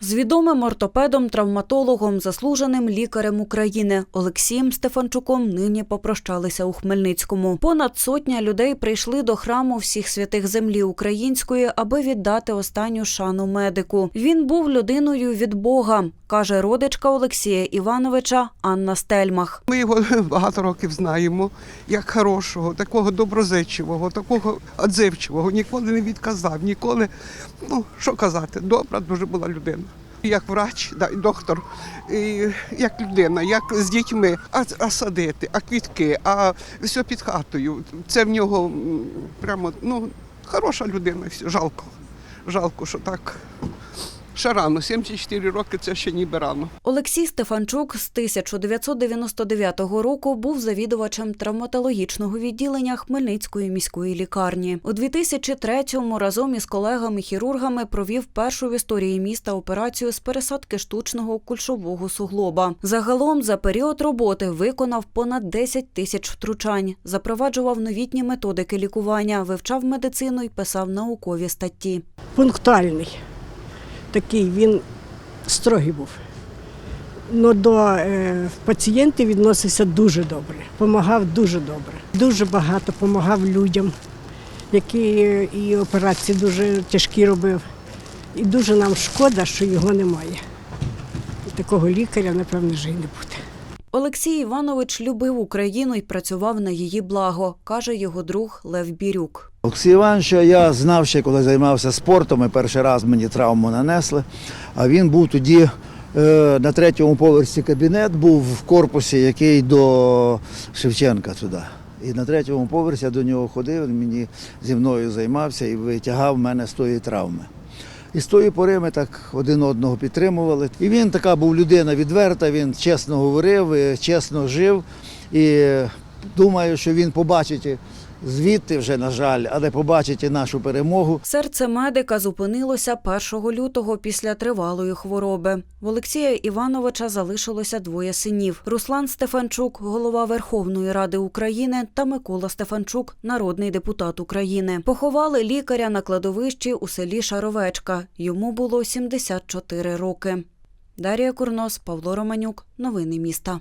З відомим ортопедом, травматологом, заслуженим лікарем України Олексієм Стефанчуком нині попрощалися у Хмельницькому. Понад сотня людей прийшли до храму всіх святих землі української, аби віддати останню шану медику. Він був людиною від Бога, каже родичка Олексія Івановича Анна Стельмах. Ми його багато років знаємо як хорошого, такого доброзичливого, такого отзивчивого. Ніколи не відказав, ніколи, ну що казати, добра дуже була людина. Як врач, да, доктор, і як людина, як з дітьми, а, а садити, а квітки, а все під хатою. Це в нього прямо ну, хороша людина. Жалко. Жалко, що так. Ще рано, 74 роки це ще ніби рано. Олексій Стефанчук з 1999 року був завідувачем травматологічного відділення Хмельницької міської лікарні. У 2003-му разом із колегами-хірургами провів першу в історії міста операцію з пересадки штучного кульшового суглоба. Загалом за період роботи виконав понад 10 тисяч втручань, запроваджував новітні методики лікування, вивчав медицину і писав наукові статті. пунктуальний. Такий він строгий був. Ну, до е, пацієнтів відносився дуже добре, допомагав дуже добре. Дуже багато допомагав людям, які і операції дуже тяжкі робив. І дуже нам шкода, що його немає. І такого лікаря, напевно, вже й не буде. Олексій Іванович любив Україну і працював на її благо, каже його друг Лев Бірюк. Олексій Івановича я знав ще, коли займався спортом, і перший раз мені травму нанесли. А він був тоді е, на третьому поверсі кабінет, був в корпусі, який до Шевченка туди. І на третьому поверсі я до нього ходив, він мені зі мною займався і витягав мене з тої травми. І з тої пори ми так один одного підтримували. І він така був людина відверта, він чесно говорив, е, чесно жив. І думаю, що він побачить звідти вже, на жаль, але побачить і нашу перемогу. Серце медика зупинилося 1 лютого після тривалої хвороби. В Олексія Івановича залишилося двоє синів: Руслан Стефанчук, голова Верховної Ради України, та Микола Стефанчук, народний депутат України. Поховали лікаря на кладовищі у селі Шаровечка. Йому було 74 роки. Дарія Курнос, Павло Романюк. Новини міста.